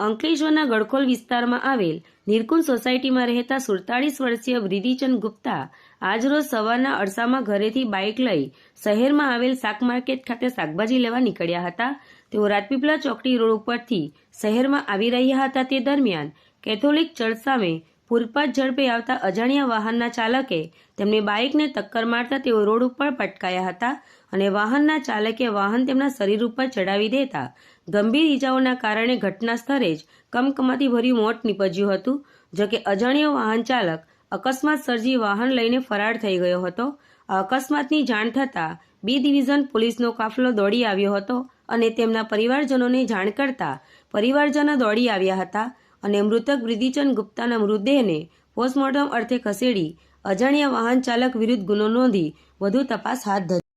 અંકલેશ્વરના ગડખોલ વિસ્તારમાં આવેલ નિરકુંજ સોસાયટીમાં રહેતા સુડતાળીસ વર્ષીય બ્રિધિચંદ ગુપ્તા આજરોજ સવારના અરસામાં ઘરેથી બાઇક લઈ શહેરમાં આવેલ શાક માર્કેટ ખાતે શાકભાજી લેવા નીકળ્યા હતા. તેઓ રાજપીપળા ચોકડી રોડ ઉપરથી શહેરમાં આવી રહ્યા હતા. તે દરમિયાન કેથોલિક ચર્ચ સામે પૂરપાટ ઝડપે આવતા અજાણ્યા વાહનના ચાલકે તેમની બાઇકને ટક્કર મારતા તેઓ રોડ ઉપર પટકાયા હતા અને વાહનના ચાલકે વાહન તેમના શરીર ઉપર ચડાવી દેતા ગંભીર ઈજાઓના કારણે ઘટના સ્થળે જ કમકમાતી ભર્યું મોત નીપજ્યું હતું જોકે અજાણ્યો વાહન ચાલક અકસ્માત સર્જી વાહન લઈને ફરાર થઈ ગયો હતો. આ અકસ્માતની જાણ થતાં બી ડિવિઝન પોલીસનો કાફલો દોડી આવ્યો હતો અને તેમના પરિવારજનોને જાણ કરતા પરિવારજનો દોડી આવ્યા હતા. અને મૃતક વૃદ્ધિચંદ ગુપ્તાના મૃતદેહને પોસ્ટમોર્ટમ અર્થે ખસેડી અજાણ્યા વાહન ચાલક વિરુદ્ધ ગુનો નોંધી વધુ તપાસ હાથ ધરી.